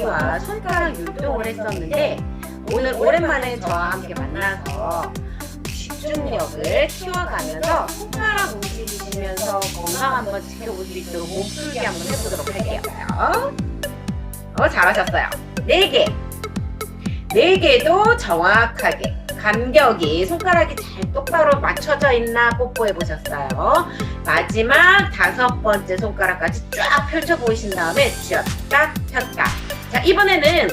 박수치기와 손가락 율동을 했었는데 오늘 오랜만에 저와 함께 만나서 집중력을 키워가면서 손가락 움직이시면서 건강 한번 지켜볼 수 있도록 몸풀기 한번 해보도록 할게요. 어, 잘하셨어요. 네 개. 네 개도 정확하게 간격이 손가락이 잘 똑바로 맞춰져 있나 뽀뽀해 보셨어요. 마지막 다섯 번째 손가락까지 쫙 펼쳐 보이신 다음에 쥐었다 폈다. 자 이번에는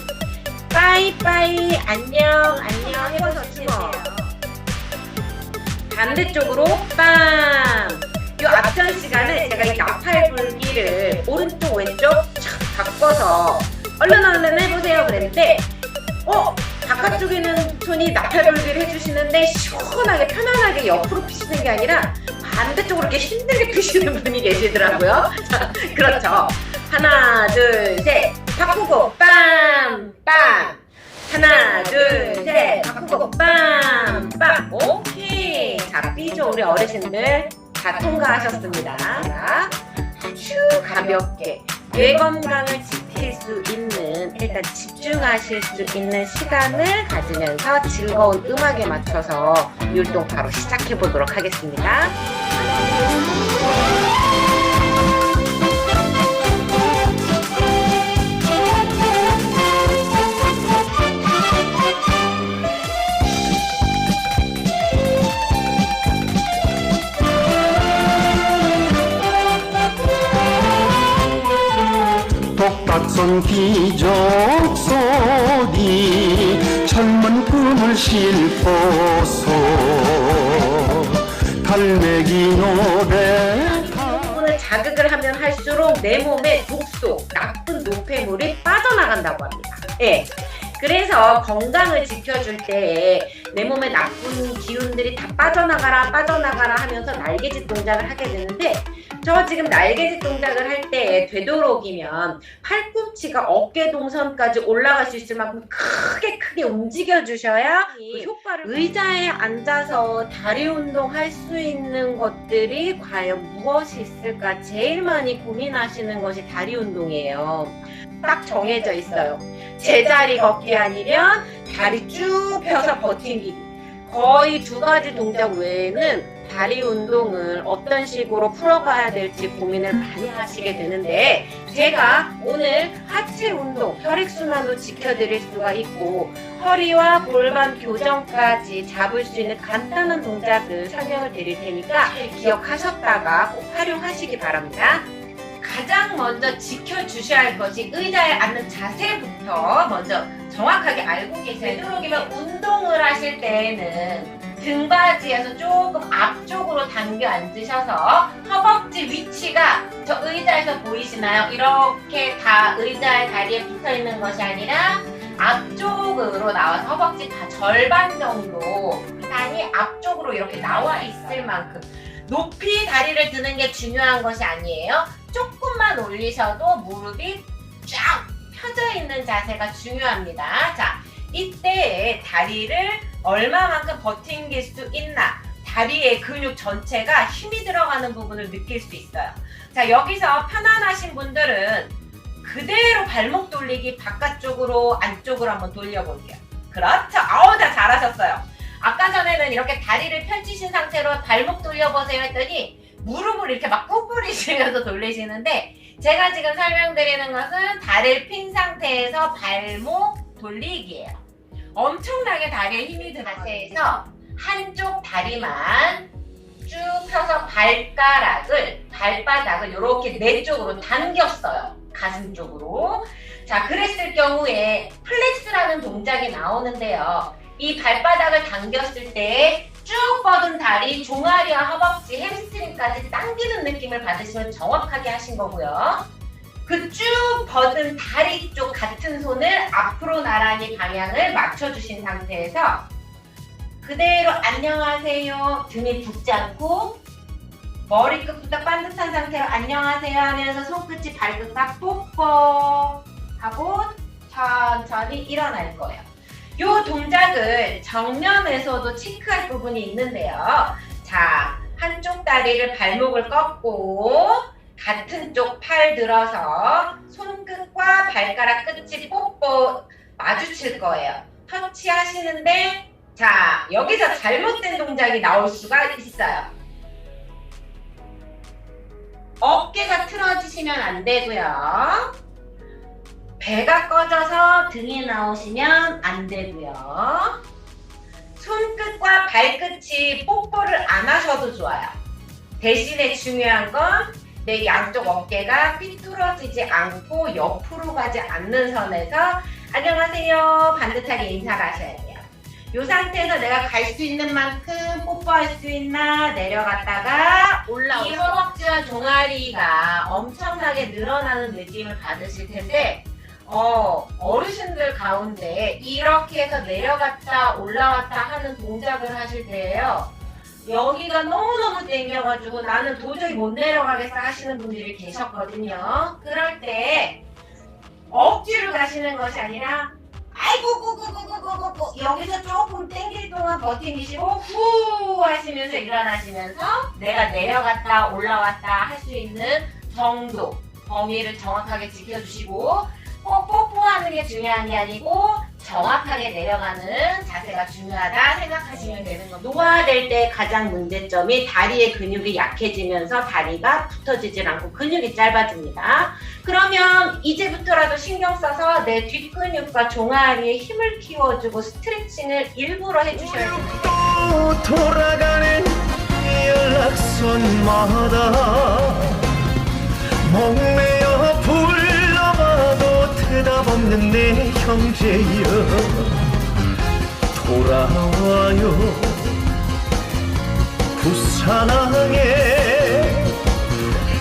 빠이빠이 안녕 안녕 해보시면 반대쪽으로 빵. 요 앞전 시간에 제가 이 나팔 불기를 오른쪽 왼쪽 착 바꿔서 얼른 얼른 해보세요 그랬는데 어 바깥쪽에는 손이 나팔 불기를 해주시는데 시원하게 편안하게 옆으로 피시는 게 아니라 반대쪽으로 이렇게 힘들게 피시는 분이 계시더라고요. 자, 그렇죠. 하나 둘 셋. 바꾸고 빰 빰. 하나 둘 셋. 바꾸고 빰 빰. 오케이. 자 B조 우리 어르신들. 다 통과하셨습니다. 자, 아주 가볍게 뇌 건강을 지킬 수 있는 일단 집중하실 수 있는 시간을 가지면서 즐거운 음악에 맞춰서 율동 바로 시작해 보도록 하겠습니다. 독박선 기적 소리 젊은 꿈을 싣고서 갈매기 노래 자극을 하면 할수록 내 몸에 독소, 나쁜 노폐물이 빠져나간다고 합니다. 예. 그래서 건강을 지켜줄 때내 몸에 나쁜 기운들이 다 빠져나가라 빠져나가라 하면서 날개짓 동작을 하게 되는데 저 지금 날개짓 동작을 할 때 되도록이면 팔꿈치가 어깨 동선까지 올라갈 수 있을 만큼 크게 크게 움직여 주셔야 그 효과를 의자에 앉아서 다리 운동할 수 있는 것들이 과연 무엇이 있을까 제일 많이 고민하시는 것이 다리 운동이에요. 딱 정해져 있어요. 제자리 걷기 아니면 다리 쭉 펴서 버팅기기. 거의 두 가지 동작 외에는 다리 운동을 어떤 식으로 풀어가야 될지 고민을 많이 하시게 되는데 제가 오늘 하체 운동, 혈액순환도 지켜드릴 수가 있고 허리와 골반 교정까지 잡을 수 있는 간단한 동작을 설명을 드릴 테니까 기억하셨다가 꼭 활용하시기 바랍니다. 가장 먼저 지켜주셔야 할 것이 의자에 앉는 자세부터 먼저 정확하게 알고 계세요. 되도록이면 운동을 하실 때에는 등받이에서 조금 앞쪽으로 당겨 앉으셔서 허벅지 위치가 저 의자에서 보이시나요? 이렇게 다 의자의 다리에 붙어 있는 것이 아니라 앞쪽으로 나와서 허벅지 다 절반 정도 단이 앞쪽으로 이렇게 나와 있을 만큼 높이 다리를 드는 게 중요한 것이 아니에요. 조금만 올리셔도 무릎이 쫙 펴져 있는 자세가 중요합니다. 자, 이때 다리를 얼마만큼 버팅길 수 있나? 다리의 근육 전체가 힘이 들어가는 부분을 느낄 수 있어요. 자, 여기서 편안하신 분들은 그대로 발목 돌리기 바깥쪽으로 안쪽으로 한번 돌려볼게요. 그렇죠. 아우, 다 잘하셨어요. 아까 전에는 이렇게 다리를 펼치신 상태로 발목 돌려보세요 했더니 무릎을 이렇게 막 꾹꾹이시면서 돌리시는데 제가 지금 설명드리는 것은 다리를 핀 상태에서 발목 돌리기예요. 엄청나게 다리에 힘이 자세에서 한쪽 다리만 쭉 펴서 발가락을 발바닥을 이렇게 내 쪽으로 당겼어요. 가슴 쪽으로. 자, 그랬을 경우에 플렉스라는 동작이 나오는데요. 이 발바닥을 당겼을 때 쭉 뻗은 다리, 종아리와 허벅지, 햄스트링까지 당기는 느낌을 받으시면 정확하게 하신 거고요. 그 쭉 뻗은 다리 쪽 같은 손을 앞으로 나란히 방향을 맞춰주신 상태에서 그대로 안녕하세요. 등이 붓지 않고 머리 끝부터 반듯한 상태로 안녕하세요 하면서 손끝이 발끝과 뽀뽀 하고 천천히 일어날 거예요. 이 동작을 정면에서도 체크할 부분이 있는데요. 자, 한쪽 다리를 발목을 꺾고 같은 쪽 팔 들어서 손끝과 발가락 끝이 뽀뽀 마주칠 거예요. 터치 하시는데 자 여기서 잘못된 동작이 나올 수가 있어요. 어깨가 틀어지시면 안 되고요. 배가 꺼져서 등이 나오시면 안 되고요. 손끝과 발끝이 뽀뽀를 안 하셔도 좋아요. 대신에 중요한 건 내 양쪽 어깨가 삐뚤어지지 않고 옆으로 가지 않는 선에서 안녕하세요 반듯하게 인사를 하셔야 돼요. 이 상태에서 내가 갈 수 있는 만큼 뽀뽀할 수 있나 내려갔다가 올라오고 이 허벅지와 종아리가 엄청나게 늘어나는 느낌을 받으실 텐데 어, 어르신들 가운데 이렇게 해서 내려갔다 올라왔다 하는 동작을 하실 때예요. 여기가 너무너무 땡겨가지고 나는 도저히 못 내려가겠어 하시는 분들이 계셨거든요. 그럴 때 억지로 가시는 것이 아니라 아이고 구구구구구구구 여기서 조금 땡길 동안 버티시고 후 하시면서 일어나시면서 내가 내려갔다 올라왔다 할 수 있는 정도 범위를 정확하게 지켜주시고 꼭 뽀뽀하는 게 중요한 게 아니고 정확하게 내려가는 자세가 중요하다 생각하시면 되는 겁니다. 노화될 때 가장 문제점이 다리의 근육이 약해지면서 다리가 붙어지질 않고 근육이 짧아집니다. 그러면 이제부터라도 신경 써서 내 뒷근육과 종아리에 힘을 키워주고 스트레칭을 일부러 해주셔야 됩니다. 또 돌아가는 연락선마다 목매어 불 러봐도 대답 없는 내 형제여 돌아와요 부산항에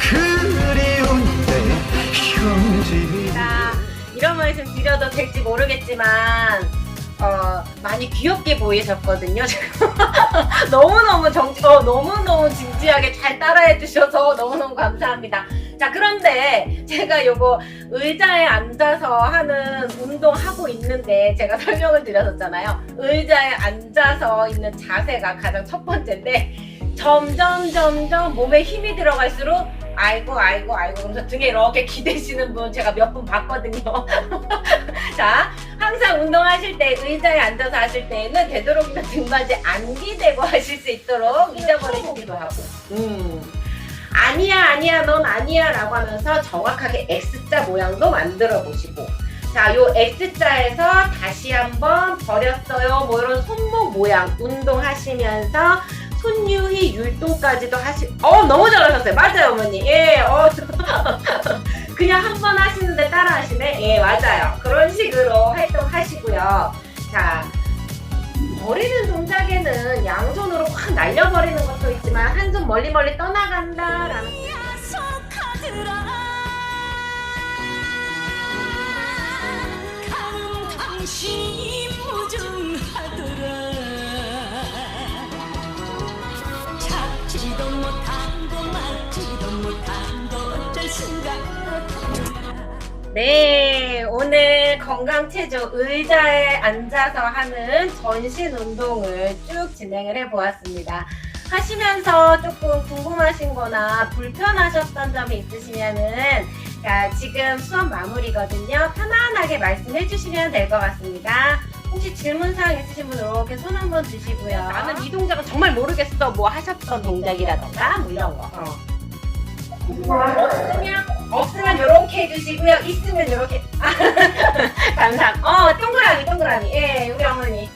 그리운 내 형제여 자, 이런 말씀 드려도 될지 모르겠지만 어, 많이 귀엽게 보이셨거든요. 너무너무 정, 어, 너무너무 진지하게 잘 따라해 주셔서 너무너무 감사합니다. 자, 그런데 제가 요거 의자에 앉아서 하는 운동하고 있는데 제가 설명을 드렸었잖아요. 의자에 앉아서 있는 자세가 가장 첫 번째인데 점점 점점 몸에 힘이 들어갈수록 아이고 아이고 아이고 그러면서 등에 이렇게 기대시는 분 제가 몇 분 봤거든요. 자, 항상 운동하실 때 의자에 앉아서 하실 때에는 되도록이면 등받이 안 기대고 하실 수 있도록 잊어버리시기도 하고. 음. 아니야 아니야 넌 아니야 라고 하면서 정확하게 X자 모양도 만들어 보시고 자, 요 X자에서 다시 한번 버렸어요. 뭐 이런 손목 모양 운동하시면서 손유희 율동까지도 하시. 어 너무 잘하셨어요. 맞아요, 어머니. 예, 어 그냥 한 번 하시는데 따라 하시네. 예, 맞아요. 그런 식으로 활동하시고요. 자. 버리는 동작에는 양손으로 확 날려버리는 것도 있지만 한 손 멀리 멀리 떠나간다라는 잡지도 못한 거 막지도 못한 거 어쩔 수가 네, 오늘 건강체조 의자에 앉아서 하는 전신 운동을 쭉 진행을 해 보았습니다. 하시면서 조금 궁금하신 거나 불편하셨던 점이 있으시면은 자, 지금 수업 마무리거든요. 편안하게 말씀해 주시면 될 것 같습니다. 혹시 질문사항 있으신 분 이렇게 손 한번 드시고요. 나는 이 동작은 정말 모르겠어. 뭐 하셨던 동작이라던가 뭐 이런 거. 어. 없으면 없으면 이렇게 해주시고요. 있으면 이렇게. 감사합니다. 어 동그라미 동그라미. 예 우리 어머니.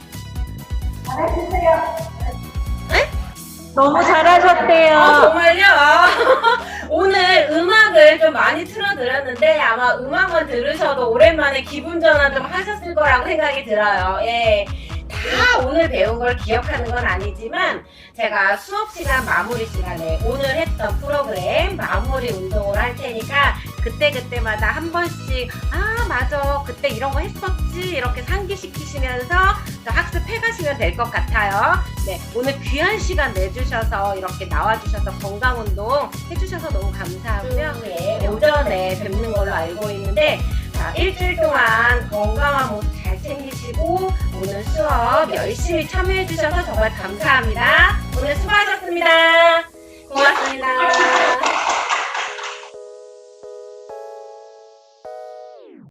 너무 잘하셨대요. 아 정말요? 아, 오늘 음악을 좀 많이 틀어드렸는데 아마 음악만 들으셔도 오랜만에 기분 전환 좀 하셨을 거라고 생각이 들어요. 예. 다 오늘 배운 걸 기억하는 건 아니지만 제가 수업 시간 마무리 시간에 오늘 했던 프로그램 마무리 운동을 할 테니까 그때 그때마다 한 번씩 아 맞아 그때 이런 거 했었지 이렇게 상기시키시면서 또 학습해 가시면 될 것 같아요. 네 오늘 귀한 시간 내주셔서 이렇게 나와주셔서 건강 운동 해주셔서 너무 감사하고요. 네, 오전에 뵙는 걸로 알고 있는데 자, 일주일 동안 건강한 모습 잘 챙기시고 오늘 수업 열심히 참여해 주셔서 정말 감사합니다. 오늘 수고하셨습니다. 고맙습니다.